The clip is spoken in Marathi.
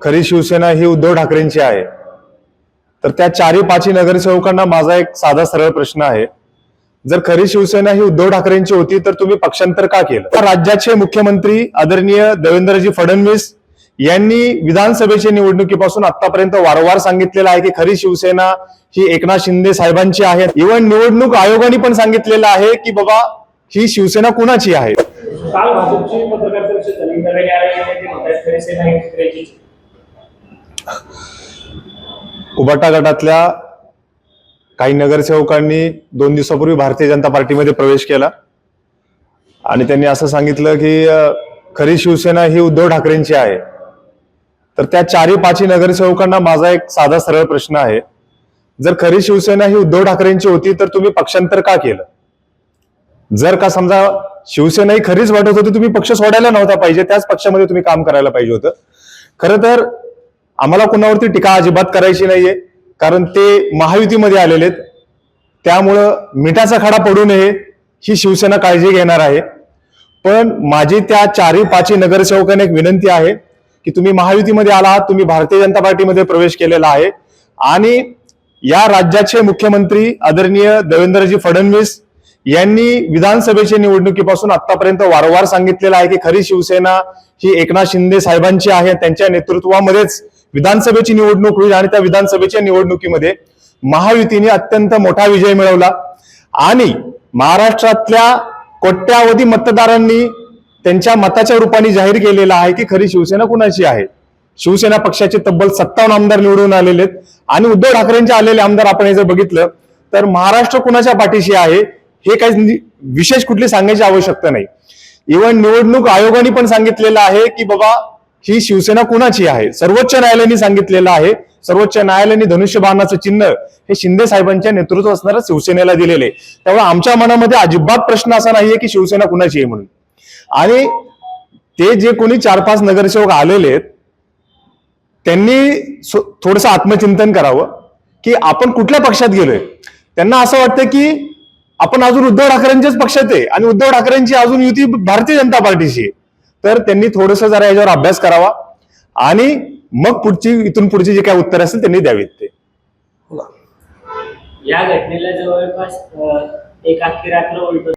खरी शिवसेना ही उद्धव ठाकरेंची आहे. तर त्या चारी पाची नगरसेवकांना माझा एक साधा सरळ प्रश्न आहे. जर खरी शिवसेना ही उद्धव ठाकरेंची होती तर तुम्ही पक्षांतर का केलं? राज्याचे मुख्यमंत्री आदरणीय देवेंद्रजी फडणवीस यांनी विधानसभेच्या निवडणुकीपासून आतापर्यंत वारंवार सांगितलेलं आहे की खरी शिवसेना ही एकनाथ शिंदे साहेबांची आहे. इव्हन निवडणूक आयोगाने पण सांगितलेलं आहे की बाबा ही शिवसेना कुणाची आहे? उबाटा गटातल्या काही नगरसेवकांनी दोन दिवसापूर्वी भारतीय जनता पार्टीमध्ये प्रवेश केला. आणि त्यांनी असं सांगितलं की खरी शिवसेना ही उद्धव ठाकरेंची आहे. तर त्या चारी पाची नगरसेवकांना माझा एक साधा सरळ प्रश्न आहे. जर खरी शिवसेना ही उद्धव ठाकरेंची होती तर तुम्ही पक्षांतर का केलं? जर का समजा शिवसेना ही खरीच वाटत होती तुम्ही पक्ष सोडायला नव्हता पाहिजे त्याच पक्षामध्ये तुम्ही काम करायला पाहिजे होतं. खरं तर आम्हाला कुणावरती टीका अजिबात करायची नाहीये. कारण ते महायुतीमध्ये आलेले आहेत. त्यामुळं मिठाचा खडा पडू नये ही शिवसेना काळजी घेणार आहे. पण माझी त्या चारही पाची नगरसेवकांना एक विनंती आहे की तुम्ही महायुतीमध्ये आला आहात तुम्ही भारतीय जनता पार्टीमध्ये प्रवेश केलेला आहे. आणि या राज्याचे मुख्यमंत्री आदरणीय देवेंद्रजी फडणवीस यांनी विधानसभेच्या निवडणुकीपासून आतापर्यंत वारंवार सांगितलेलं आहे की खरी शिवसेना ही एकनाथ शिंदे साहेबांची आहे त्यांच्या नेतृत्वामध्येच विधानसभेची निवडणूक होईल आणि त्या विधानसभेच्या निवडणुकीमध्ये महायुतीने अत्यंत मोठा विजय मिळवला. आणि महाराष्ट्रातल्या कोट्यावधी मतदारांनी त्यांच्या मताच्या रूपाने जाहीर केलेलं आहे की खरी शिवसेना कुणाची आहे? शिवसेना पक्षाचे तब्बल सत्तावन्न आमदार निवडून आलेले आहेत. आणि उद्धव ठाकरेंचे आलेले आमदार आपण हे जर बघितलं तर महाराष्ट्र कुणाच्या पाठीशी आहे हे काही विशेष कुठली सांगायची आवश्यकता नाही. इव्हन निवडणूक आयोगाने पण सांगितलेलं आहे की बाबा ही शिवसेना कुणाची आहे? सर्वोच्च न्यायालयाने सांगितलेलं आहे. सर्वोच्च न्यायालयाने धनुष्यबाणाचं चिन्ह हे शिंदे साहेबांच्या नेतृत्व असणाऱ्या शिवसेनेला दिलेले त्यामुळे आमच्या मनामध्ये अजिबात प्रश्न असा नाहीये की शिवसेना कुणाची आहे म्हणून. आणि ते जे कोणी चार पाच नगरसेवक आलेले आहेत त्यांनी थोडस आत्मचिंतन करावं की आपण कुठल्या पक्षात गेलोय? त्यांना असं वाटतं की आपण अजून उद्धव ठाकरेंच्याच पक्षात आहे आणि उद्धव ठाकरेंची अजून युती भारतीय जनता पार्टीशी आहे. तर त्यांनी थोडस जरा याच्यावर अभ्यास करावा. आणि मग पुढची इथून पुढची जे काय उत्तर असेल त्यांनी द्यावीत ते. या घटनेला जवळपास एक अख्खी रात्र उलट